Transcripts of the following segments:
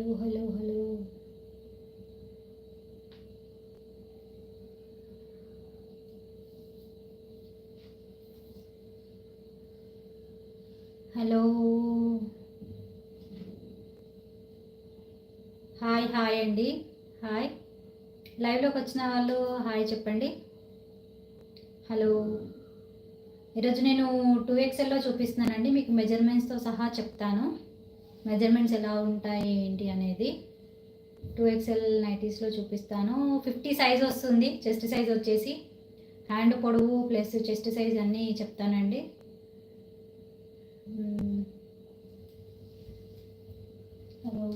Hello hello hello. Hello. Hi hi అండి. Hi. లైవ్లోకి వచ్చిన వాళ్ళు హాయ్ చెప్పండి. హలో. ఈరోజు నేను టూ ఎక్స్ఎల్లో చూపిస్తున్నానండి మీకు మెజర్మెంట్స్తో సహా చెప్తాను. మెజర్మెంట్స్ ఎలా ఉంటాయి ఏంటి అనేది టూ ఎక్స్ఎల్ నైటీస్లో చూపిస్తాను. ఫిఫ్టీ సైజ్ వస్తుంది చెస్ట్ సైజ్ వచ్చేసి. హ్యాండ్ పొడవు ప్లస్ చెస్ట్ సైజ్ అన్నీ చెప్తానండి. హలో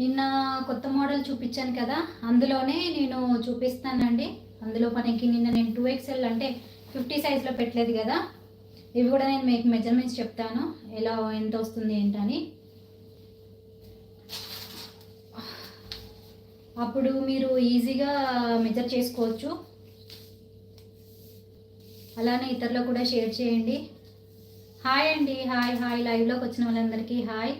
నిన్న కొత్త మోడల్ చూపించాను కదా అందులోనే నేను చూపిస్తానండి. అందులో మనకి నిన్న నేను టూ ఎక్స్ఎల్ అంటే ఫిఫ్టీ సైజ్లో పెట్టలేదు కదా. ఇవి కూడా నేను మీకు మెజర్మెంట్స్ చెప్తాను. ఎలా ఎంత వస్తుంది ఏంటని. అప్పుడు మీరు ఈజీగా మెజర్ చేసుకోవచ్చు. అలానే ఇతరులకు కూడా షేర్ చేయండి. హాయ్ అండి. Hi hi. లైవ్లోకి వచ్చిన వాళ్ళందరికీ హాయ్.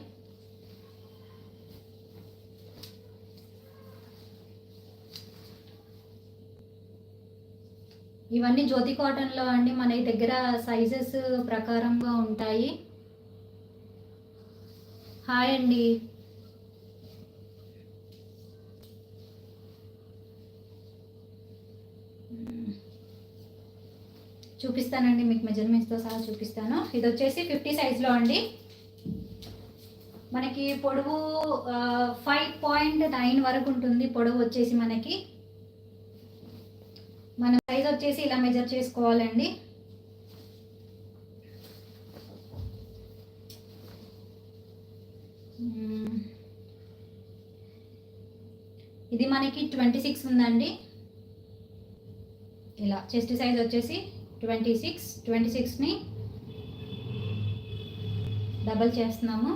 ఇవన్నీ జ్యోతి కాటన్లో అండి. మన దగ్గర సైజెస్ ప్రకారంగా ఉంటాయి. హాయ్ అండి. చూపిస్తానండి మీకు మెజర్మెంట్స్తో సహా చూపిస్తాను. ఇది వచ్చేసి ఫిఫ్టీ సైజ్లో అండి. మనకి పొడవు ఫైవ్ పాయింట్ నైన్ వరకు ఉంటుంది. పొడవు వచ్చేసి మనకి. మన సైజ్ వచ్చేసి ఇలా మెజర్ చేసుకోవాలండి. ఇది మనకి ట్వంటీ సిక్స్ ఉందండి. ఇలా చెస్ట్ సైజ్ వచ్చేసి ట్వంటీ సిక్స్ ట్వంటీ సిక్స్ని డబల్ చేస్తున్నాము.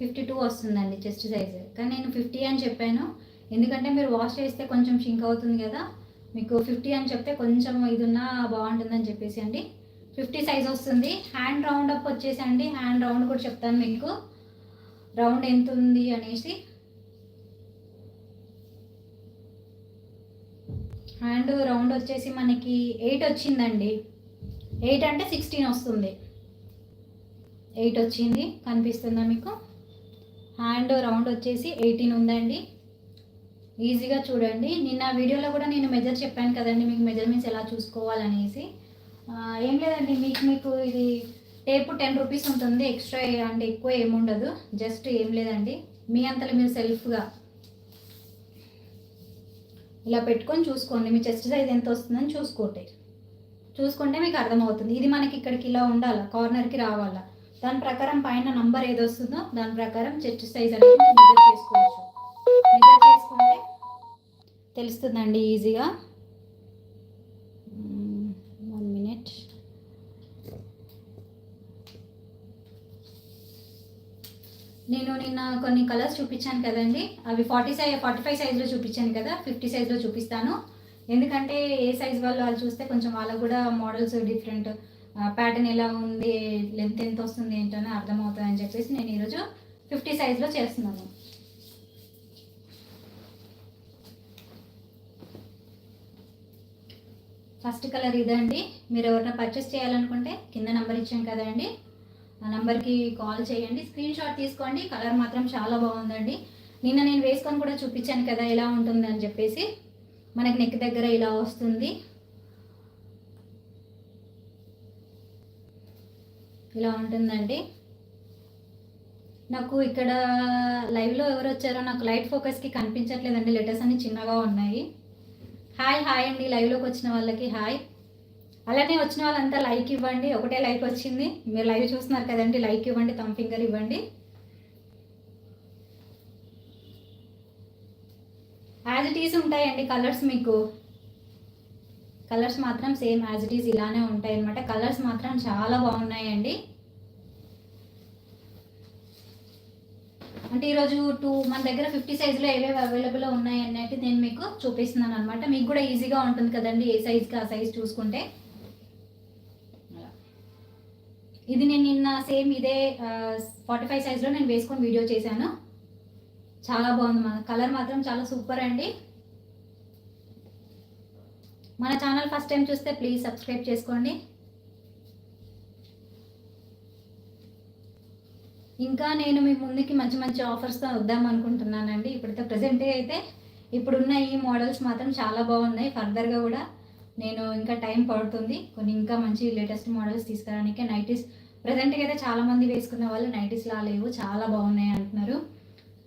ఫిఫ్టీ టూ వస్తుందండి చెస్ట్ సైజ్ కానీ నేను ఫిఫ్టీ అని చెప్పాను. ఎందుకంటే మీరు వాష్ చేస్తే కొంచెం షింక్ అవుతుంది కదా మీకు ఫిఫ్టీ అని చెప్తే కొంచెం ఇది బాగుంటుందని చెప్పేసి అండి. ఫిఫ్టీ సైజ్ వస్తుంది. హ్యాండ్ రౌండ్ అప్ వచ్చేసి అండి. హ్యాండ్ రౌండ్ కూడా చెప్తాను మీకు. రౌండ్ ఎంత ఉంది అనేసి. హ్యాండ్ రౌండ్ వచ్చేసి మనకి ఎయిట్ వచ్చిందండి. ఎయిట్ అంటే సిక్స్టీన్ వస్తుంది. ఎయిట్ వచ్చింది. కనిపిస్తుందా మీకు? హ్యాండ్ రౌండ్ వచ్చేసి ఎయిటీన్ ఉందండి. ఈజీగా చూడండి. నిన్న వీడియోలో కూడా నేను మెజర్ చెప్పాను కదండి మీకు మెజర్మెంట్స్ ఎలా చూసుకోవాలనేసి. ఏం లేదండి మీకు మీకు ఇది టేపు టెన్ రూపీస్ ఉంటుంది ఎక్స్ట్రా అంటే ఎక్కువ ఏముండదు జస్ట్ ఏం లేదండి. మీ అంతలో మీరు సెల్ఫ్గా ఇలా పెట్టుకొని చూసుకోండి. మీ చెస్ట్ సైజ్ ఎంత వస్తుందని చూసుకోండి. చూసుకుంటే మీకు అర్థమవుతుంది. ఇది మనకి ఇక్కడికి ఇలా ఉండాలి కార్నర్కి రావాలా. దాని ప్రకారం పైన నంబర్ ఏది వస్తుందో దాని ప్రకారం చెస్ట్ సైజ్ అనేది మెజర్ చేసుకోవచ్చు. మెజర్ చేసుకుంటే తెలుస్తుందండి ఈజీగా. వన్ మినిట్ నేను నిన్న కొన్ని కలర్స్ చూపించాను కదండి. అవి ఫార్టీ సైజ్ ఫార్టీ ఫైవ్ సైజ్లో చూపించాను కదా ఫిఫ్టీ సైజ్లో చూపిస్తాను. ఎందుకంటే ఏ సైజ్ వాళ్ళు వాళ్ళు చూస్తే కొంచెం వాళ్ళకు కూడా మోడల్స్ డిఫరెంట్ ప్యాటర్న్ ఎలా ఉంది లెంత్ ఎంత వస్తుంది ఏంటని అర్థమవుతుంది అని చెప్పేసి నేను ఈరోజు ఫిఫ్టీ సైజ్లో చేస్తున్నాను. ఫస్ట్ కలర్ ఇదండి మీరు ఎవరైనా పర్చేస్ చేయాలనుకుంటే కింద నెంబర్ ఇచ్చాం కదండి ఆ నెంబర్కి కాల్ చేయండి. స్క్రీన్ షాట్ తీసుకోండి. కలర్ మాత్రం చాలా బాగుందండి. నిన్న నేను వేసుకొని కూడా చూపించాను కదా ఎలా ఉంటుంది అని చెప్పేసి. మనకి నెక్ దగ్గర ఇలా వస్తుంది. ఇలా ఉంటుందండి. నాకు ఇక్కడ లైవ్లో ఎవరు వచ్చారో నాకు లైట్ ఫోకస్కి కనిపించట్లేదండి. లెటర్స్ అన్ని చిన్నగా ఉన్నాయి. హాయ్ హాయ్ అండి. లైవ్లోకి వచ్చిన వాళ్ళకి హాయ్. అలానే వచ్చిన వాళ్ళంతా లైక్ ఇవ్వండి. ఒకటే లైక్ వచ్చింది. మీరు లైవ్ చూస్తున్నారు కదండి లైక్ ఇవ్వండి తమ్ ఫింగర్ ఇవ్వండి. యాజ్ ఇట్ ఈస్ ఉంటాయండి కలర్స్ మీకు. కలర్స్ మాత్రం సేమ్ యాజ్ ఇట్ ఈస్ ఇలానే ఉంటాయి అనమాట కలర్స్ మాత్రం చాలా బాగున్నాయండి. అంటే ఈరోజు టూ మన దగ్గర ఫిఫ్టీ సైజులో ఏవేవి అవైలబుల్లో ఉన్నాయి అనేది నేను మీకు చూపిస్తున్నాను అనమాట మీకు కూడా ఈజీగా ఉంటుంది కదండి ఏ సైజ్కి ఆ సైజ్ చూసుకుంటే. ఇది నేను నిన్న సేమ్ ఇదే ఫార్టీ ఫైవ్ సైజ్లో నేను వేసుకొని వీడియో చేశాను. చాలా బాగుంది మన కలర్ మాత్రం చాలా సూపర్ అండి. మన ఛానల్ ఫస్ట్ టైం చూస్తే ప్లీజ్ సబ్స్క్రైబ్ చేసుకోండి. ఇంకా నేను మీ ముందుకి మంచి మంచి ఆఫర్స్తో వద్దాం అనుకుంటున్నానండి. ఇప్పుడైతే ప్రజెంట్ అయితే ఇప్పుడున్న ఈ మోడల్స్ మాత్రం చాలా బాగున్నాయి. ఫర్దర్గా కూడా నేను ఇంకా టైం పడుతుంది. కొన్ని ఇంకా మంచి లేటెస్ట్ మోడల్స్ తీసుకురావడానికి నైటీస్ ప్రజెంట్గా అయితే చాలామంది వేసుకున్న వాళ్ళు నైటీస్ లా లేవు. చాలా బాగున్నాయి అంటున్నారు.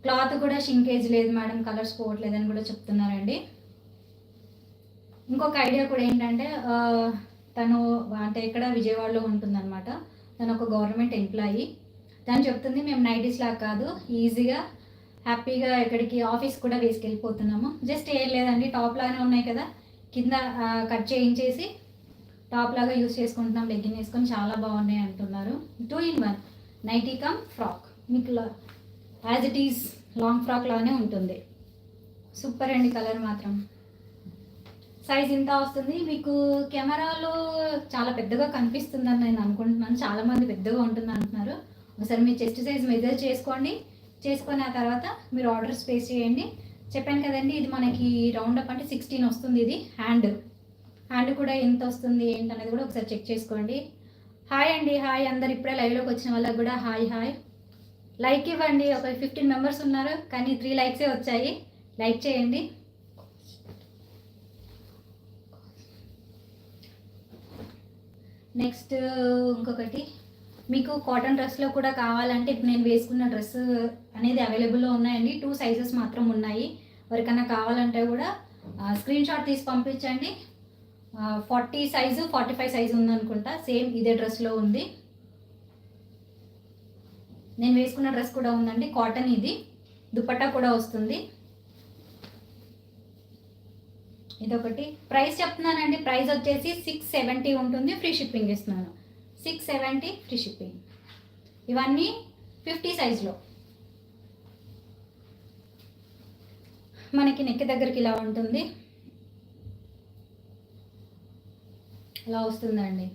క్లాత్ కూడా షింకేజ్ లేదు మేడం కలర్స్ పోవట్లేదని కూడా చెప్తున్నారండి. ఇంకొక ఐడియా కూడా ఏంటంటే తను అంటే ఇక్కడ విజయవాడలో ఉంటుందన్నమాట. తను ఒక గవర్నమెంట్ ఎంప్లాయీ తను చెప్తుంది మేము నైటీస్ లాగా కాదు ఈజీగా హ్యాపీగా ఎక్కడికి ఆఫీస్ కూడా వేసుకెళ్ళిపోతున్నాము. జస్ట్ ఏం లేదండి టాప్ లాగానే ఉన్నాయి కదా కింద కట్ చేయించేసి టాప్ లాగా యూస్ చేసుకుంటున్నాం లెగ్గిన్ వేసుకొని చాలా బాగున్నాయి అంటున్నారు. Two in one nighty cum frock. మీకు as it is long frock లానే ఉంటుంది. సూపర్ అండి కలర్ మాత్రం. సైజ్ ఇంత వస్తుంది మీకు కెమెరాలో చాలా పెద్దగా కనిపిస్తుందని నేను అనుకుంటున్నాను. చాలామంది పెద్దగా ఉంటుంది అంటున్నారు. ఒకసారి మీ చెస్ట్ సైజ్ మెజర్ చేసుకోండి. చేసుకున్న తర్వాత మీరు ఆర్డర్ స్పేస్ చేయండి. చెప్పాను కదండి ఇది మనకి రౌండ్ అప్ అంటే సిక్స్టీన్ వస్తుంది ఇది. హ్యాండ్. హ్యాండ్ కూడా ఎంత వస్తుంది ఏంటి అనేది కూడా ఒకసారి చెక్ చేసుకోండి. హాయ్ అండి హాయ్. అందరు ఇప్పుడే లైవ్లోకి వచ్చిన వాళ్ళకి కూడా హాయ్ హాయ్. లైక్ ఇవ్వండి. ఒక ఫిఫ్టీన్ మెంబర్స్ ఉన్నారు కానీ త్రీ లైక్సే వచ్చాయి. లైక్ చేయండి. నెక్స్ట్ ఇంకొకటి. మీకు కాటన్ డ్రెస్లో కూడా కావాలంటే ఇప్పుడు నేను వేసుకున్న డ్రెస్ అనేది అవైలబుల్లో ఉన్నాయండి. టూ సైజెస్ మాత్రం ఉన్నాయి. ఎవరికైనా కావాలంటే కూడా స్క్రీన్ షాట్ తీసి పంపించండి. Forty size forty five size ఉందనుకుంటా. Same ఇదే డ్రెస్లో ఉంది. నేను వేసుకున్న డ్రెస్ కూడా ఉందండి. కాటన్ ఇది. దుపట్టా కూడా వస్తుంది. ఇదొకటి. ప్రైస్ చెప్తున్నానండి. ప్రైస్ వచ్చేసి సిక్స్ సెవెంటీ ఉంటుంది. ఫ్రీ షిప్పింగ్ ఇస్తున్నాను. Six seventy free shipping. ఇవన్నీ ఫిఫ్టీ సైజ్లో. మనకి నెక్ దగ్గరికి ఇలా ఉంటుంది. ఇలా వస్తుందండి.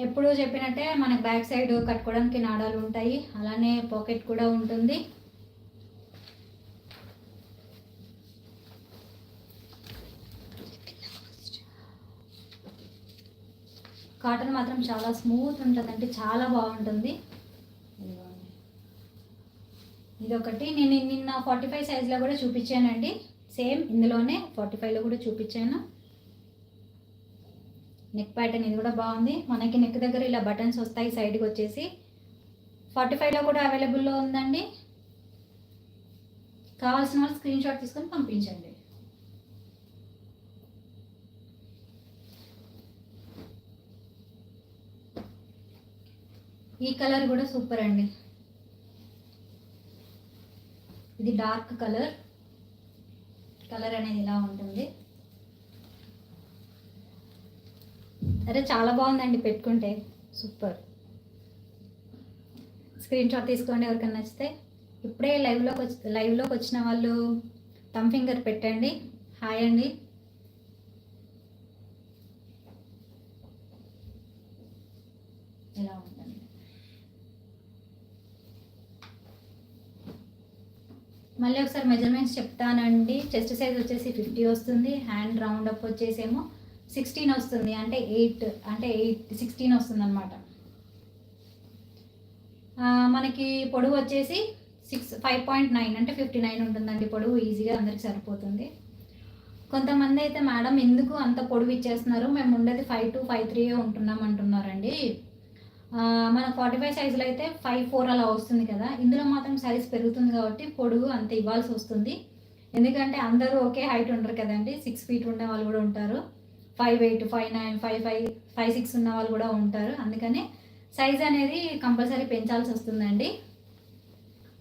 ఎప్పుడూ చెప్పినట్టే మనకి బ్యాక్ సైడ్ కట్టుకోవడానికి నాడాలు ఉంటాయి. అలానే పాకెట్ కూడా ఉంటుంది. కాటన్ మాత్రం చాలా స్మూత్ ఉంటుంది అంటే చాలా బాగుంటుంది. ఇదొకటి. నేను నిన్న ఫార్టీ ఫైవ్ సైజ్లో కూడా చూపించానండి. సేమ్ ఇందులోనే ఫార్టీ ఫైవ్లో కూడా చూపించాను. నెక్ ప్యాటర్న్ ఇది కూడా బాగుంది. మనకి నెక్ దగ్గర ఇలా బటన్స్ వస్తాయి సైడ్కి వచ్చేసి. ఫార్టీ ఫైవ్లో కూడా అవైలబుల్లో ఉందండి. కావాల్సిన వాళ్ళు స్క్రీన్ షాట్ తీసుకొని పంపించండి. ఈ కలర్ కూడా సూపర్ అండి. ఇది డార్క్ కలర్. కలర్ అనేది ఇలా ఉంటుంది. అరే చాలా బాగుందండి పెట్టుకుంటే. సూపర్. స్క్రీన్ షాట్ తీసుకోండి ఎవరికైనా నచ్చితే. ఇప్పుడే లైవ్లోకి వచ్చి లైవ్లోకి వచ్చిన వాళ్ళు థమ్ ఫింగర్ పెట్టండి. హాయ్ అండి ఇలా ఉంటుంది మళ్ళీ ఒకసారి మెజర్మెంట్స్ చెప్తానండి. చెస్ట్ సైజ్ వచ్చేసి ఫిఫ్టీ వస్తుంది. హ్యాండ్ రౌండ్ అప్ వచ్చేసేమో సిక్స్టీన్ వస్తుంది. అంటే ఎయిట్ అంటే ఎయిట్ సిక్స్టీన్ వస్తుంది అనమాట మనకి పొడవు వచ్చేసి సిక్స్ ఫైవ్ పాయింట్ నైన్ అంటే ఫిఫ్టీ నైన్ ఉంటుందండి. పొడవు ఈజీగా అందరికి సరిపోతుంది. కొంతమంది అయితే మేడం ఎందుకు అంత పొడవు ఇచ్చేస్తున్నారు? మేము ఉండేది ఫైవ్ టు ఫైవ్ త్రీ ఉంటున్నాం అంటున్నారండి. మన ఫార్టీ ఫైవ్ సైజులో అయితే ఫైవ్ ఫోర్ అలా వస్తుంది కదా. ఇందులో మాత్రం సైజ్ పెరుగుతుంది కాబట్టి పొడుగు అంత ఇవ్వాల్సి వస్తుంది. ఎందుకంటే అందరూ ఒకే హైట్ ఉండరు కదండి. సిక్స్ ఫీట్ ఉండే వాళ్ళు కూడా ఉంటారు. Five eight five nine five five five six ఉన్న వాళ్ళు కూడా ఉంటారు. అందుకని సైజ్ అనేది కంపల్సరీ పెంచాల్సి వస్తుందండి.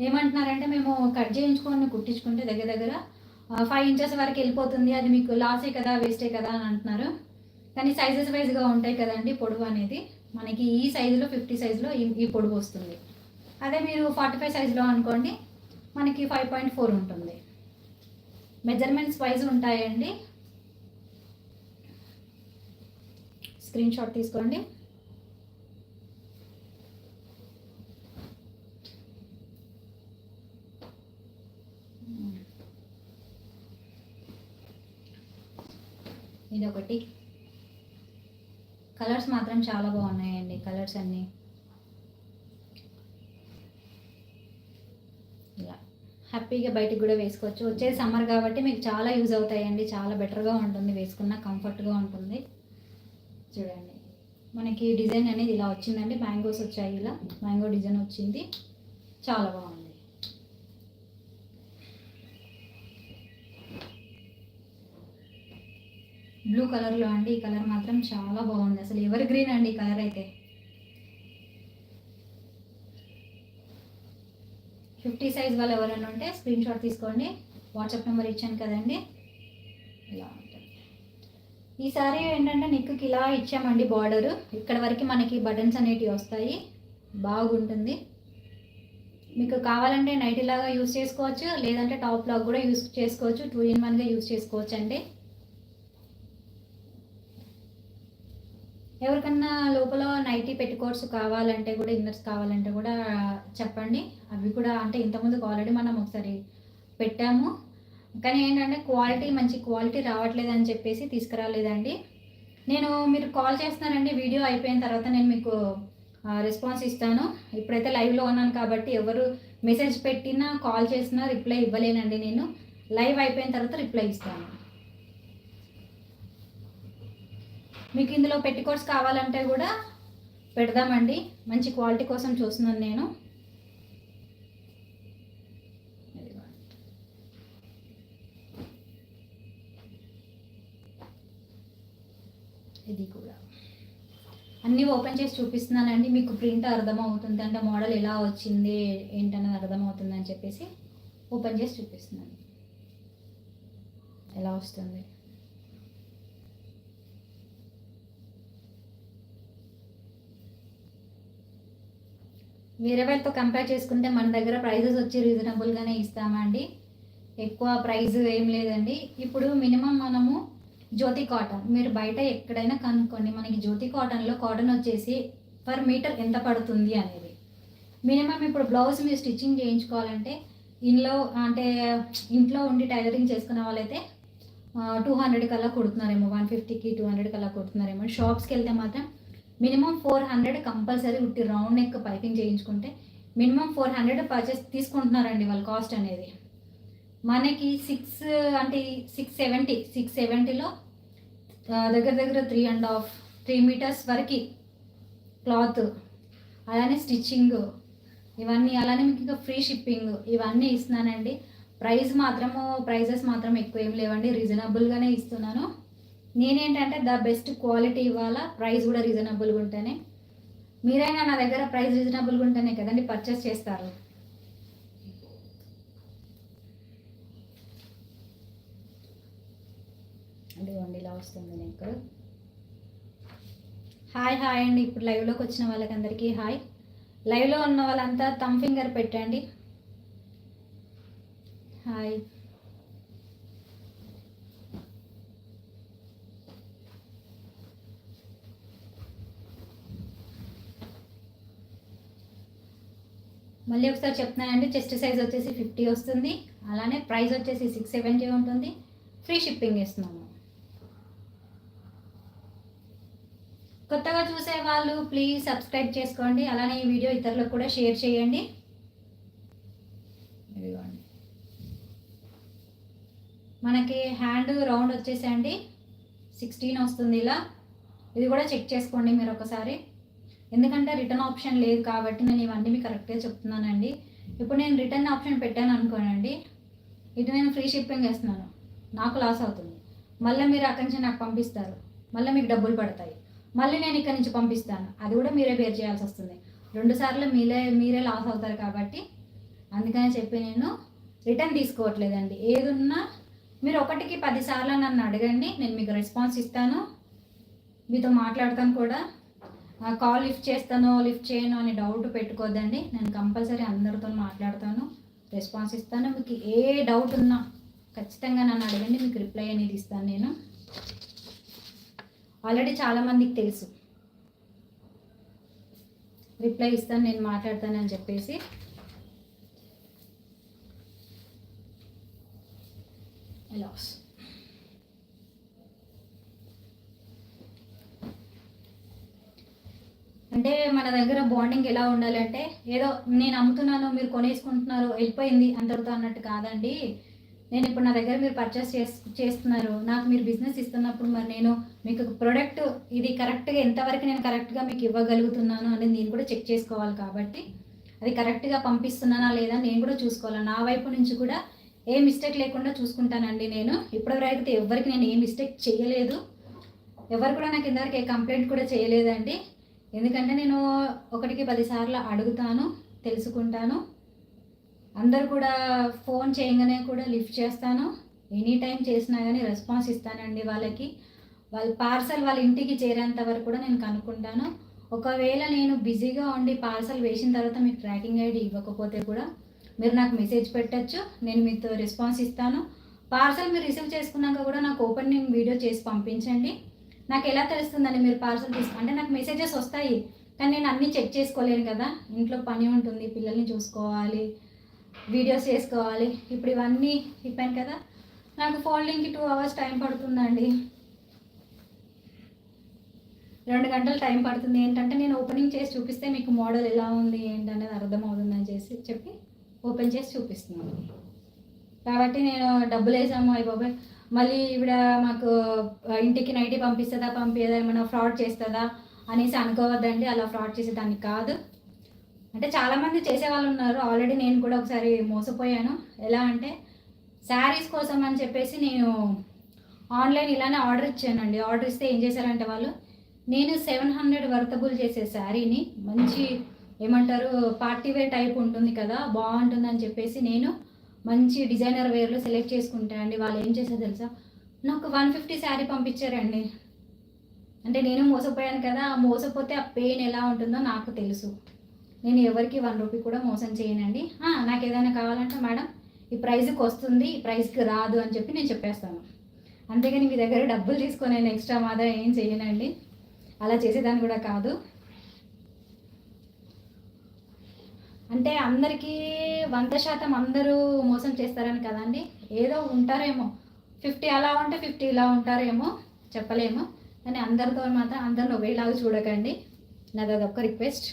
ఏమంటున్నారంటే మేము కట్ చేయించుకొని కుట్టించుకుంటే దగ్గర దగ్గర ఫైవ్ ఇంచెస్ వరకు వెళ్ళిపోతుంది. అది మీకు లాసే కదా వేస్టే కదా అని అంటున్నారు. కానీ సైజెస్ వైజ్గా ఉంటాయి కదండి పొడవు అనేది. మనకి ఈ సైజులో ఫిఫ్టీ సైజులో ఈ ఈ వస్తుంది. అదే మీరు ఫార్టీ ఫైవ్ సైజులో అనుకోండి మనకి ఫైవ్ పాయింట్ ఫోర్ ఉంటుంది. మెజర్మెంట్స్ వైజ్ ఉంటాయండి. స్క్రీన్ షాట్ తీసుకోండి. ఇది ఒకటి కలర్స్ మాత్రం చాలా బాగున్నాయండి కలర్స్ అన్నీ. ఇలా. హ్యాపీగా బయటికి కూడా వేసుకోవచ్చు. వచ్చేది సమ్మర్ కాబట్టి మీకు చాలా యూజ్ అవుతాయండి. చాలా బెటర్గా ఉంటుంది. వేసుకున్న కంఫర్ట్గా ఉంటుంది. చూడండి. మనకి డిజైన్ అనేది ఇలా వచ్చిందండి. మ్యాంగోస్ వచ్చాయి ఇలా. మ్యాంగో డిజైన్ వచ్చింది. చాలా బాగుంది. బ్లూ కలర్లో అండి ఈ కలర్ మాత్రం చాలా బాగుంది. అసలు ఎవర్ గ్రీన్ అండి ఈ కలర్ అయితే? ఫిఫ్టీ సైజ్ వాళ్ళు ఎవరైనా ఉంటే స్క్రీన్ షాట్ తీసుకోండి. వాట్సాప్ నెంబర్ ఇచ్చాను కదండి. ఇలా ఉంటుంది. ఈసారి ఏంటంటే నెక్కి ఇలా ఇచ్చామండి బార్డర్. ఇక్కడ వరకు మనకి బటన్స్ అనేటివి వస్తాయి. బాగుంటుంది. మీకు కావాలంటే నైట్ లాగా యూస్ చేసుకోవచ్చు లేదంటే టాప్ లాగా కూడా యూస్ చేసుకోవచ్చు టూ ఇన్ వన్గా యూస్ చేసుకోవచ్చు అండి. ఎవరికన్నా లోపల నైటీ పెట్టుకోట్స్ కావాలంటే కూడా ఇన్నర్స్ కావాలంటే కూడా చెప్పండి. అవి కూడా అంటే ఇంతకుముందుకు ఆల్రెడీ మనం ఒకసారి పెట్టాము. కానీ ఏంటంటే క్వాలిటీ మంచి క్వాలిటీ రావట్లేదు అని చెప్పేసి తీసుకురాలేదండి. నేను మీరు కాల్ చేస్తున్నానండి వీడియో అయిపోయిన తర్వాత నేను మీకు రెస్పాన్స్ ఇస్తాను. ఇప్పుడైతే లైవ్లో ఉన్నాను కాబట్టి ఎవరు మెసేజ్ పెట్టినా కాల్ చేసినా రిప్లై ఇవ్వలేనండి నేను. లైవ్ అయిపోయిన తర్వాత రిప్లై ఇస్తాను. మీకు ఇందులో పెట్టికోట్స్ కావాలంటే కూడా పెడదామండి. మంచి క్వాలిటీ కోసం చూస్తున్నాను నేను. ఇది కూడా. అన్నీ ఓపెన్ చేసి చూపిస్తున్నానండి. మీకు ప్రింట్ అర్థమవుతుంది అంటే మోడల్ ఎలా వచ్చింది ఏంటన్నది అర్థమవుతుంది అని చెప్పేసి ఓపెన్ చేసి చూపిస్తున్నాను. ఎలా వస్తుంది? వేరే వాళ్ళతో కంపేర్ చేసుకుంటే మన దగ్గర ప్రైజెస్ వచ్చి రీజనబుల్గానే ఇస్తామండి ఎక్కువ ప్రైస్ ఏం లేదండి. ఇప్పుడు మినిమం మనము జ్యోతి కాటన్ మీరు బయట ఎక్కడైనా కనుక్కోండి మనకి జ్యోతి కాటన్లో కాటన్ వచ్చేసి పర్ మీటర్ ఎంత పడుతుంది అనేది. మినిమం ఇప్పుడు బ్లౌజ్ మీరు స్టిచ్చింగ్ చేయించుకోవాలంటే ఇంట్లో అంటే ఇంట్లో ఉండి టైలరింగ్ చేసుకునే వాళ్ళైతే టూ హండ్రెడ్ కల్లా కుడుతున్నారేమో వన్ ఫిఫ్టీకి టూ హండ్రెడ్ కల్లా కుడుతున్నారేమో. షాప్స్కి వెళ్తే మాత్రం మినిమం ఫోర్ హండ్రెడ్ కంపల్సరీ ఉట్టి రౌండ్ నెక్ పైపింగ్ చేయించుకుంటే మినిమం ఫోర్ హండ్రెడ్ పర్చేస్ తీసుకుంటున్నారండి వాళ్ళ కాస్ట్ అనేది. మనకి సిక్స్ అంటే సిక్స్ సెవెంటీ సిక్స్ సెవెంటీలో దగ్గర దగ్గర three and half three metres వరకు క్లాత్ అలానే స్టిచ్చింగ్ ఇవన్నీ అలానే మీకు ఇంకా ఫ్రీ షిప్పింగ్ ఇవన్నీ ఇస్తున్నానండి. ప్రైస్ మాత్రము ప్రైజెస్ మాత్రం ఎక్కువ ఏం లేవండి. రీజనబుల్గానే ఇస్తున్నాను. నేనేంటంటే ద బెస్ట్ క్వాలిటీ ఇవ్వాలా ప్రైస్ కూడా రీజనబుల్గా ఉంటేనే. మీరైనా నా దగ్గర ప్రైస్ రీజనబుల్గా ఉంటేనే కదండి పర్చేస్ చేస్తారు. అదిగోండి ఇలా వస్తుంది నీకు. హాయ్ హాయ్ అండి. ఇప్పుడు లైవ్లోకి వచ్చిన వాళ్ళకి అందరికీ హాయ్. లైవ్లో ఉన్న వాళ్ళంతా థమ్ ఫింగర్ పెట్టండి. హాయ్. మళ్ళీ ఒకసారి చెప్తున్నానండి చెస్ట్ సైజ్ వచ్చేసి ఫిఫ్టీ వస్తుంది. అలానే ప్రైస్ వచ్చేసి సిక్స్ సెవెంటీ ఉంటుంది. ఫ్రీ షిప్పింగ్ ఇస్తున్నాము కొత్తగా చూసే వాళ్ళు ప్లీజ్ సబ్స్క్రైబ్ చేసుకోండి. అలానే ఈ వీడియో ఇతరులకు కూడా షేర్ చేయండి. మనకి హ్యాండ్ రౌండ్ వచ్చేసండి. సిక్స్టీన్ వస్తుంది ఇలా. ఇది కూడా చెక్ చేసుకోండి మీరు ఒకసారి. ఎందుకంటే రిటర్న్ ఆప్షన్ లేదు కాబట్టి నేను ఇవన్నీ మీకు కరెక్ట్గా చెప్తున్నానండి. ఇప్పుడు నేను రిటర్న్ ఆప్షన్ పెట్టాను అనుకోనండి. ఇటు నేను ఫ్రీ షిప్పింగ్ వేస్తున్నాను నాకు లాస్ అవుతుంది. మళ్ళీ మీరు అక్కడి నుంచి నాకు పంపిస్తారు. మళ్ళీ మీకు డబ్బులు పడతాయి. మళ్ళీ నేను ఇక్కడి నుంచి పంపిస్తాను. అది కూడా మీరే బేర్ చేయాల్సి వస్తుంది. రెండు సార్లు మీరే మీరే లాస్ అవుతారు కాబట్టి అందుకని చెప్పి నేను రిటర్న్ తీసుకోవట్లేదండి. ఏదున్నా మీరు ఒకటికి పదిసార్లు నన్ను అడగండి. నేను మీకు రెస్పాన్స్ ఇస్తాను. మీతో మాట్లాడతాను కూడా. కాల్ లిఫ్ట్ చేస్తానో లిఫ్ట్ చేయను అని డౌట్ పెట్టుకోదండి నేను కంపల్సరీ అందరితో మాట్లాడతాను. రెస్పాన్స్ ఇస్తాను. మీకు ఏ డౌట్ ఉన్నా ఖచ్చితంగా నన్ను అడగండి. మీకు రిప్లై అనేది ఇస్తాను నేను. ఆల్రెడీ చాలామందికి తెలుసు. రిప్లై ఇస్తాను. నేను మాట్లాడతానని చెప్పేసి. లాస్ అంటే మన దగ్గర బాండింగ్ ఎలా ఉండాలంటే ఏదో నేను అమ్ముతున్నాను మీరు కొనేసుకుంటున్నారు వెళ్ళిపోయింది అందరితో అన్నట్టు కాదండి. నేను ఇప్పుడు నా దగ్గర మీరు పర్చేస్ చేస్తున్నారు నాకు మీరు బిజినెస్ ఇస్తున్నప్పుడు మరి నేను మీకు ప్రోడక్ట్ ఇది కరెక్ట్గా ఎంతవరకు నేను కరెక్ట్గా మీకు ఇవ్వగలుగుతున్నాను అనేది నేను కూడా చెక్ చేసుకోవాలి కాబట్టి అది కరెక్ట్గా పంపిస్తున్నానా లేదా నేను కూడా చూసుకోవాలి. నా వైపు నుంచి కూడా ఏ మిస్టేక్ లేకుండా చూసుకుంటానండి నేను. ఇప్పటివరకు ఎవరికి నేను ఏ మిస్టేక్ చేయలేదు. ఎవరు కూడా నాకు ఇంతవరకు ఏ కంప్లైంట్ కూడా చేయలేదండి. ఎందుకంటే నేను ఒకటికి పదిసార్లు అడుగుతాను తెలుసుకుంటాను. అందరు కూడా ఫోన్ చేయగానే కూడా లిఫ్ట్ చేస్తాను. ఎనీ టైం చేసినా కానీ రెస్పాన్స్ ఇస్తానండి వాళ్ళకి. వాళ్ళ పార్సల్ వాళ్ళ ఇంటికి చేరేంత వరకు కూడా నేను కనుక్కుంటాను. ఒకవేళ నేను బిజీగా ఉండి పార్సల్ వేసిన తర్వాత మీకు ట్రాకింగ్ ఐడి ఇవ్వకపోతే కూడా మీరు నాకు మెసేజ్ పెట్టచ్చు నేను మీతో రెస్పాన్స్ ఇస్తాను. పార్సల్ మీరు రిసీవ్ చేసుకున్నాక కూడా నాకు ఓపెనింగ్ వీడియో చేసి పంపించండి. నాకు ఎలా తెలుస్తుందని మీరు పార్సల్ తీసుకు? అంటే నాకు మెసేజెస్ వస్తాయి కానీ నేను అన్నీ చెక్ చేసుకోలేను కదా. ఇంట్లో పని ఉంటుంది పిల్లల్ని చూసుకోవాలి వీడియోస్ చేసుకోవాలి. ఇప్పుడు ఇవన్నీ చెప్పాను కదా. నాకు ఫోల్డింగ్కి టూ అవర్స్ టైం పడుతుందండి. రెండు గంటలు టైం పడుతుంది. ఏంటంటే నేను ఓపెనింగ్ చేసి చూపిస్తే మీకు మోడల్ ఎలా ఉంది ఏంటనేది అర్థమవుతుందని చేసి చెప్పి ఓపెన్ చేసి చూపిస్తున్నాను. కాబట్టి నేను డబ్బులు వేసాము అయిపోయి మళ్ళీ ఈవిడ మాకు ఇంటికి నైటీ పంపిస్తుందా పంపించదా ఏమైనా ఫ్రాడ్ చేస్తుందా అనేసి అనుకోవద్దండి. అలా ఫ్రాడ్ చేసేదానికి కాదు. అంటే చాలామంది చేసేవాళ్ళు ఉన్నారు. ఆల్రెడీ నేను కూడా ఒకసారి మోసపోయాను. ఎలా అంటే శారీస్ కోసం అని చెప్పేసి నేను ఆన్లైన్ ఇలానే ఆర్డర్ ఇచ్చానండి. ఆర్డర్ ఇస్తే ఏం చేశారంటే వాళ్ళు నేను సెవెన్ హండ్రెడ్ వర్తబుల్ చేసే శారీని మంచి ఏమంటారు పార్టీ వేర్ టైప్ ఉంటుంది కదా బాగుంటుందని చెప్పేసి నేను మంచి డిజైనర్ వేర్లో సెలెక్ట్ చేసుకుంటా అండి. వాళ్ళు ఏం చేశారు తెలుసా? నాకు వన్ ఫిఫ్టీ శారీ పంపించారండి. అంటే నేను మోసపోయాను కదా ఆ మోసపోతే ఆ పెయిన్ ఎలా ఉంటుందో నాకు తెలుసు. నేను ఎవరికి వన్ రూపీ కూడా మోసం చేయనండి. నాకు ఏదైనా కావాలంటే మేడం ఈ ప్రైజ్కి వస్తుంది ఈ ప్రైస్కి రాదు అని చెప్పి నేను చెప్పేస్తాను. అంతేగాని మీ దగ్గర డబ్బులు తీసుకొని నేను ఎక్స్ట్రా మాదా ఏం చేయనండి. అలా చేసేదాన్ని కూడా కాదు. అంటే అందరికీ వంద శాతం అందరూ మోసం చేస్తారని కదండి? ఏదో ఉంటారేమో. ఫిఫ్టీ అలా ఉంటే ఫిఫ్టీ ఇలా ఉంటారేమో చెప్పలేము. కానీ అందరితో మాత్రం అందరిని ఒకేలాగా చూడకండి. నాది అదొక రిక్వెస్ట్.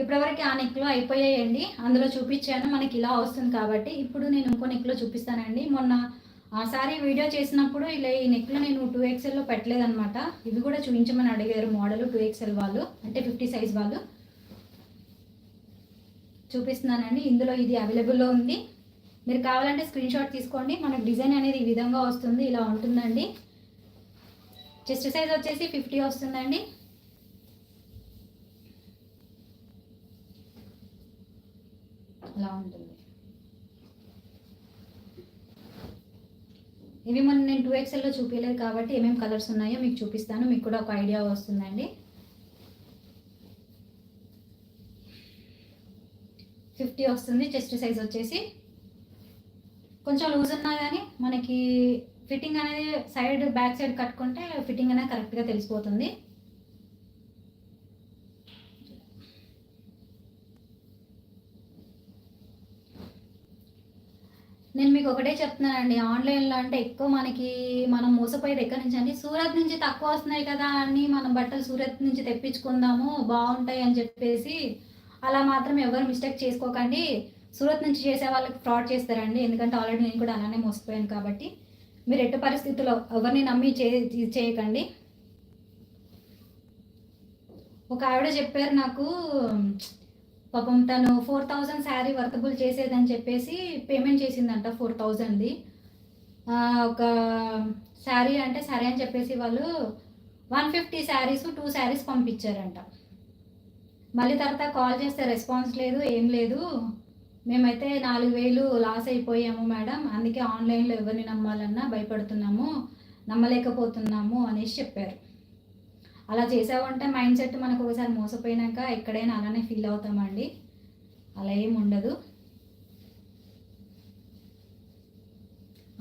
ఇప్పటివరకు ఆ నెక్లో అయిపోయాయండి. అందులో చూపించాను. మనకి ఇలా వస్తుంది కాబట్టి ఇప్పుడు నేను ఇంకో నెక్లో చూపిస్తానండి. మొన్న ఆ సారీ వీడియో చేసినప్పుడు ఇలా ఈ నెక్లో నేను టూ ఎక్స్ఎల్లో పెట్టలేదనమాట ఇవి కూడా చూపించమని అడిగారు మోడల్ టూ ఎక్స్ఎల్ వాళ్ళు అంటే ఫిఫ్టీ సైజ్ వాళ్ళు. చూపిస్తున్నానండి. ఇందులో ఇది అవైలబుల్లో ఉంది. మీరు కావాలంటే స్క్రీన్ షాట్ తీసుకోండి. మనకు డిజైన్ అనేది ఈ విధంగా వస్తుంది ఇలా ఉంటుందండి. చెస్ట్ సైజ్ వచ్చేసి ఫిఫ్టీ వస్తుందండి. అలా ఉంటుంది. ఇవి మొన్న నేను టూ ఎక్స్ఎల్లో చూపించలేదు కాబట్టి ఏమేమి కలర్స్ ఉన్నాయో మీకు చూపిస్తాను. మీకు కూడా ఒక ఐడియా వస్తుందండి. ఫిఫ్టీ వస్తుంది చెస్ట్ సైజ్ వచ్చేసి. కొంచెం లూజ్ ఉన్నా కానీ మనకి ఫిట్టింగ్ అనేది సైడ్ బ్యాక్ సైడ్ కట్టుకుంటే ఫిట్టింగ్ అనేది కరెక్ట్గా తెలిసిపోతుంది. నేను మీకు ఒకటే చెప్తున్నానండి ఆన్లైన్లో అంటే ఎక్కువ మనకి మనం మోసపోయేది ఎక్కడి నుంచి అండి సూరత్ నుంచి తక్కువ వస్తున్నాయి కదా అని మనం బట్టలు సూరత్ నుంచి తెప్పించుకుందాము బాగుంటాయి అని చెప్పేసి అలా మాత్రం ఎవరు మిస్టేక్ చేసుకోకండి. సూరత్ నుంచి చేసే వాళ్ళకి ఫ్రాడ్ చేస్తారండి ఎందుకంటే ఆల్రెడీ నేను కూడా అలానే మోసపోయాను కాబట్టి. మీరు ఎట్టి పరిస్థితుల్లో ఎవరిని నమ్మి చే చేయకండి. ఒక ఆవిడ చెప్పారు నాకు పాపం తను ఫోర్ థౌజండ్ శారీ వర్తబుల్ చేసేదని చెప్పేసి పేమెంట్ చేసిందంట ఫోర్ థౌజండ్ది ఒక శారీ అంటే సరే అని చెప్పేసి వాళ్ళు one fifty saris two saris పంపించారంట. మళ్ళీ తర్వాత కాల్ చేస్తే రెస్పాన్స్ లేదు ఏం లేదు. మేమైతే నాలుగు వేలు లాస్ అయిపోయాము మేడం. అందుకే ఆన్లైన్లో ఎవరిని నమ్మాలన్నా భయపడుతున్నాము నమ్మలేకపోతున్నాము అనేసి చెప్పారు. అలా చేసావంటే మైండ్ సెట్ మనకు ఒకసారి మోసపోయినాక ఎక్కడైనా అలానే ఫీల్ అవుతామండి. అలా ఏం ఉండదు.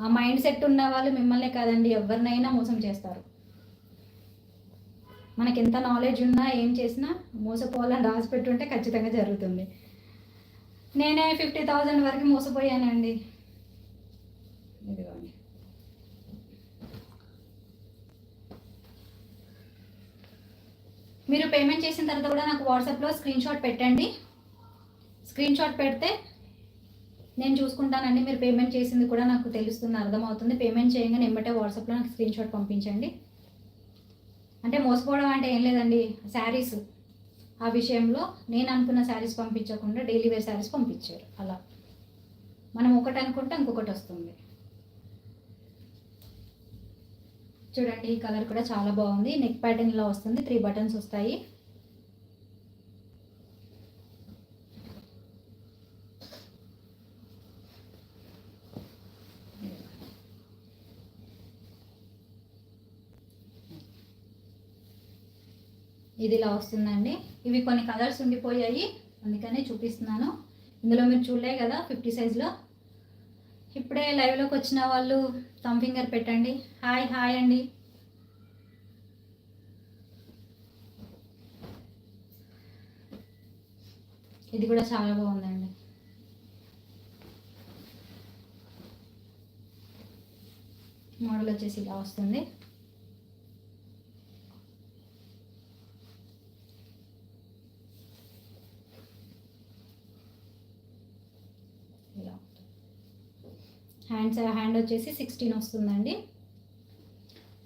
ఆ మైండ్ సెట్ ఉన్న వాళ్ళు మిమ్మల్నే కాదండి ఎవరినైనా మోసం చేస్తారు. మనకి ఎంత నాలెడ్జ్ ఉన్నా ఏం చేసినా మోసపోవాలని రాసిపెట్టుంటే ఖచ్చితంగా జరుగుతుంది. నేనే ఫిఫ్టీ థౌజండ్ వరకు మోసపోయానండి. ఇదిగో. మీరు పేమెంట్ చేసిన తర్వాత కూడా నాకు వాట్సాప్లో స్క్రీన్ షాట్ పెట్టండి. స్క్రీన్ షాట్ పెడితే నేను చూసుకుంటానండి. మీరు పేమెంట్ చేసింది కూడా నాకు తెలుస్తుంది అర్థమవుతుంది. పేమెంట్ చేయగానే ఎంబటే వాట్సాప్లో నాకు స్క్రీన్ షాట్ పంపించండి. అంటే మోసపోవడం అంటే ఏం లేదండి. శారీస్ ఆ విషయంలో నేను అనుకున్న శారీస్ పంపించకుండా డైలీ వేర్ శారీస్ పంపించారు. అలా. మనం ఒకటి అనుకుంటే ఇంకొకటి వస్తుంది. చూడండి ఈ కలర్ కూడా చాలా బాగుంది. నెక్ ప్యాటర్న్లో వస్తుంది. త్రీ బటన్స్ వస్తాయి. ఇది ఇలా వస్తుందండి. ఇవి కొన్ని కలర్స్ ఉండిపోయాయి. అందుకనే చూపిస్తున్నాను. ఇందులో మీరు చూడలే కదా ఫిఫ్టీ సైజ్లో ఇప్పుడే లైవ్లోకి వచ్చిన వాళ్ళు థమ్ ఫింగర్ పెట్టండి. హాయ్ హాయ్ అండి. ఇది కూడా చాలా బాగుందండి. మోడల్ వచ్చేసి ఇలా వస్తుంది. హ్యాండ్స్ హ్యాండ్ వచ్చేసి సిక్స్టీన్ వస్తుందండి.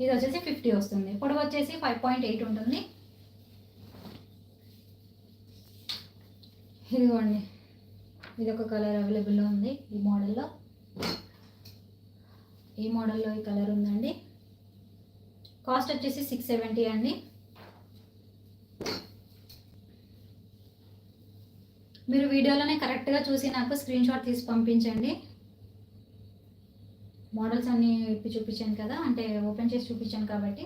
ఇది వచ్చేసి ఫిఫ్టీ వస్తుంది. పొడవు వచ్చేసి ఫైవ్ పాయింట్ ఎయిట్ ఉంటుంది. ఇదిగోండి. ఇది ఒక కలర్ అవైలబుల్లో ఉంది ఈ మోడల్లో. ఈ మోడల్లో ఈ కలర్ ఉందండి. కాస్ట్ వచ్చేసి సిక్స్ సెవెంటీ అండి. మీరు వీడియోలోనే కరెక్ట్గా చూసి నాకు స్క్రీన్ షాట్ తీసి పంపించండి. మోడల్స్ అన్నీ ఇప్పి చూపించాను కదా అంటే ఓపెన్ చేసి చూపించాను కాబట్టి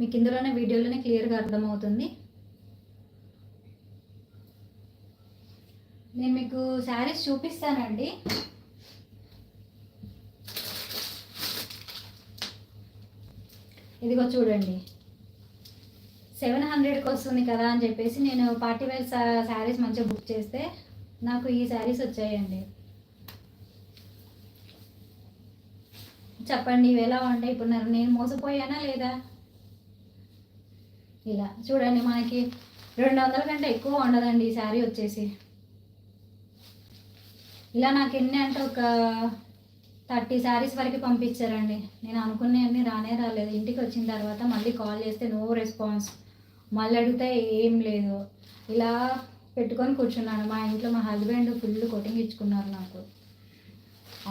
మీకు ఇందులోనే వీడియోలోనే క్లియర్గా అర్థమవుతుంది. నేను మీకు శారీస్ చూపిస్తానండి. ఇదిగో చూడండి. సెవెన్ హండ్రెడ్కి వస్తుంది కదా అని చెప్పేసి నేను పార్టీ వేర్ శారీస్ మంచిగా బుక్ చేస్తే నాకు ఈ శారీస్ వచ్చాయండి. చెప్పండి ఇవి ఎలా ఉంటాయి ఇప్పుడు నేను మోసపోయానా లేదా? ఇలా చూడండి మనకి రెండు వందల కంటే ఎక్కువ ఉండదండి ఈ శారీ వచ్చేసి. ఇలా నాకు ఎన్ని అంటే ఒక థర్టీ శారీస్ వరకు పంపించారండి. నేను అనుకునేవన్నీ రానే రాలేదు. ఇంటికి వచ్చిన తర్వాత మళ్ళీ కాల్ చేస్తే నో రెస్పాన్స్. మళ్ళీ అడిగితే ఏం లేదు. ఇలా పెట్టుకొని కూర్చున్నాను. మా ఇంట్లో మా హస్బెండ్ ఫుల్ కొట్టింగ్ ఇచ్చుకున్నారు నాకు.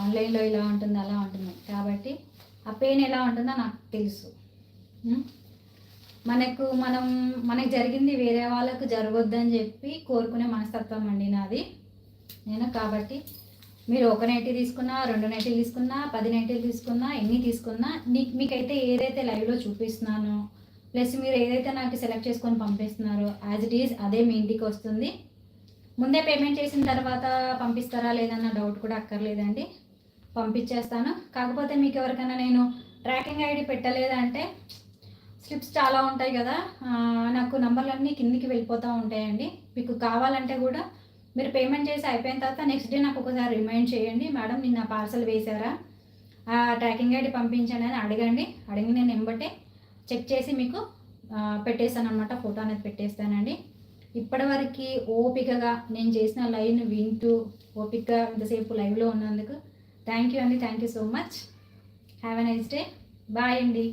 ఆన్లైన్లో ఇలా ఉంటుంది అలా ఉంటుంది. కాబట్టి ఆ పెయిన్ ఎలా ఉంటుందో నాకు తెలుసు. మనకు మనం మనకు జరిగింది వేరే వాళ్ళకు జరగొద్దని చెప్పి కోరుకునే మనస్తత్వం అండి నాది. నేను కాబట్టి మీరు ఒక నైటీ తీసుకున్నా రెండు నైటీలు తీసుకున్నా పది నైటీలు తీసుకున్నా ఎన్ని తీసుకున్నా నీకు మీకైతే ఏదైతే లైవ్లో చూపిస్తున్నానో ప్లస్ మీరు ఏదైతే నాకు సెలెక్ట్ చేసుకొని పంపిస్తున్నారో యాజ్ ఇట్ ఈజ్ అదే మీ ఇంటికి వస్తుంది. ముందే పేమెంట్ చేసిన తర్వాత పంపిస్తారా లేదన్న డౌట్ కూడా అక్కర్లేదండి. పంపించేస్తాను. కాకపోతే మీకు ఎవరికైనా నేను ట్రాకింగ్ ఐడి పెట్టలేదంటే స్లిప్స్ చాలా ఉంటాయి కదా నాకు నంబర్లన్నీ కిందికి వెళ్ళిపోతూ ఉంటాయండి. మీకు కావాలంటే కూడా మీరు పేమెంట్ చేసి అయిపోయిన తర్వాత నెక్స్ట్ డే నాకు ఒకసారి రిమైండ్ చేయండి. మేడం నిన్న పార్సల్ వేశారా? ఆ ట్రాకింగ్ ఐడి పంపించండి అని అడగండి. అడిగి నేను ఎంబటే చెక్ చేసి మీకు ఆ, పెట్టేస్తాను అనమాట ఫోటో అనేది పెట్టేస్తానండి. ఇప్పటివరకు ఓపికగా నేను చేసిన లైన్ వింటూ ఓపికగా ఇంతసేపు లైవ్లో ఉన్నందుకు థ్యాంక్ యూ అండి. Thank you so much. Have a nice day bye అండి.